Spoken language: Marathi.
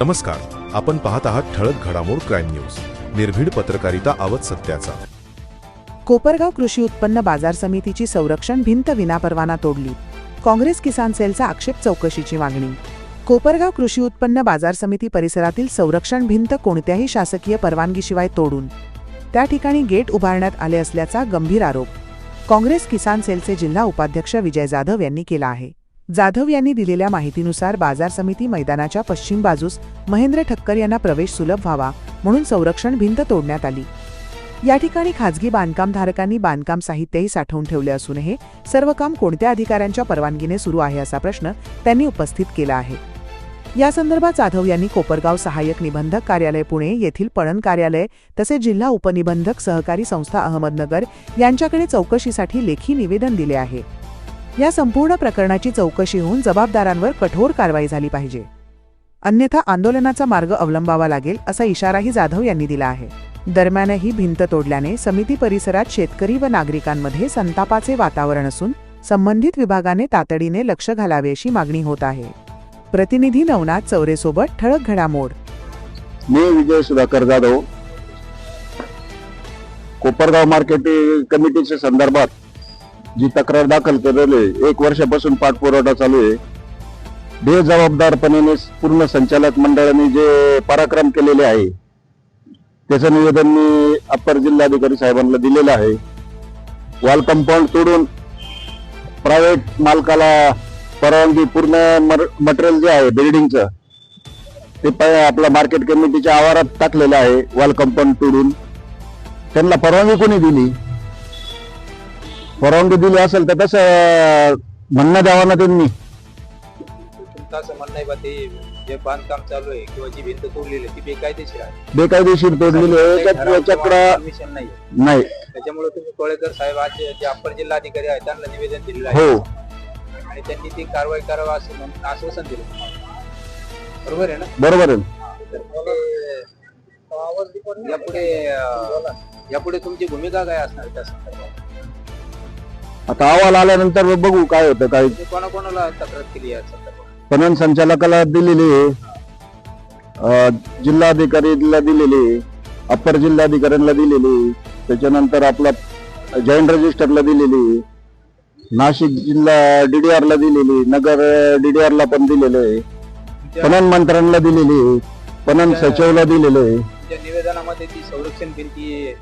नमस्कार. आपण पाहत आहात ठळक घडामोड क्राईम न्यूज. निर्भीड पत्रकारिता आवत सत्याचा. कोपरगाव कृषी उत्पन्न बाजार समितीची संरक्षण भिंत विनापरवाना तोडली. काँग्रेस किसान सेलचा आक्षेप चौकशीची मागणी. कोपरगाव कृषी उत्पन्न बाजार समिती परिसरातील संरक्षण भिंत कोणत्याही शासकीय परवानगीशिवाय तोडून. त्या ठिकाणी गेट उभारण्यात आले असल्याचा गंभीर आरोप. काँग्रेस किसान सेलचे जिल्हा उपाध्यक्ष विजय जाधव यांनी केला आहे. जाधव यांनी दिलेल्या माहितीनुसार बाजार समिती मैदानाच्या पश्चिम बाजूस महेंद्र ठक्कर यांना प्रवेश सुलभ व्हावा म्हणून संरक्षण भिंत तोडण्यात आली. या ठिकाणी खाजगी बांधकामधारकांनी बांधकाम साहित्यही साठवून ठेवले असून हे सर्व काम कोणत्या अधिकाऱ्यांच्या परवानगीने सुरू आहे असा प्रश्न त्यांनी उपस्थित केला आहे. या संदर्भात जाधव यांनी कोपरगाव सहाय्यक निबंधक कार्यालय पुणे येथील पणन कार्यालय तसेच जिल्हा उपनिबंधक सहकारी संस्था अहमदनगर यांच्याकडे चौकशीसाठी लेखी निवेदन दिले आहे. या संपूर्ण प्रकरणाची चौकशी होऊन जबाबदारांवर कठोर कारवाई झाली पाहिजे. अन्यथा आंदोलनाचा मार्ग अवलंबावा लागेल असा इशाराही जाधव यांनी दिला आहे. दरम्यान ही भिंत तोडल्याने समिती परिसरात शेतकरी व नागरिकांमध्ये संतापाचे वातावरण असून संबंधित विभागाने तातडीने लक्ष घालावे अशी मागणी होत आहे. प्रतिनिधी नवनाथ चौरेसोबत ठळक घडामोड. मी विजय सुधाकर जाधव. कोपरगाव मार्केट कमिटीच्या संदर्भात जी तक्रार दाखल केलेली आहे, एक वर्षापासून पाठपुरवठा चालू आहे. बेजबाबदारपणे पूर्ण संचालक मंडळाने जे पराक्रम केलेले आहे त्याचं निवेदन मी अप्पर जिल्हाधिकारी साहेबांना दिलेलं आहे. वॉल कंपाऊंड तोडून प्रायव्हेट मालकाला परवानगी पूर्ण मटेरियल जे आहे बिल्डिंगचं ते प- मार्केट कमिटीच्या आवारात टाकलेलं आहे वॉल कंपाऊंड तोडून. त्यांना परवानगी कोणी दिली? परवानगी दिली असेल तर तसं म्हणणं द्यावा ना त्यांनी. तुमचं असं म्हणणं आहे बा ते जे बांधकाम चालू आहे किंवा जी भिंत तोडलेली आहे ती बेकायदेशीर आहे. बेकायदेशीर तोडलेली परमिशन नाही नाही त्याच्यामुळे तुम्ही कोळेकर साहेब आज जे जे अप्पर जिल्हाधिकारी आहेत त्यांना निवेदन दिलेलं आहे. हो. आणि त्यांनी ती कारवाई करावा असं म्हणून आश्वासन दिलं. बरोबर आहे ना? बरोबर आहे. तर मग यापुढे अं, यापुढे तुमची भूमिका काय असणार त्या संदर्भात? आता अहवाल आल्यानंतर बघू काय होतं काय तुम्ही कोणाकोणाला तक्रार केली या संदर्भात पणन संचालकाला दिलेली आहे अं, जिल्हाधिकारीला दिलेली आहे अप्पर जिल्हाधिकाऱ्यांना दिलेली आहे. त्याच्यानंतर आपला जॉईंट रजिस्टरला दिलेली आहे. नाशिक जिल्हा डीडीआर ला दिलेली. नगर डीडीआर ला पण दिलेलं आहे तुमच्या पणन मंत्र्यांना दिलेली आहे पणन सचिवला दिलेलं आहे तुमच्या निवेदनामध्ये ती संरक्षण भिंती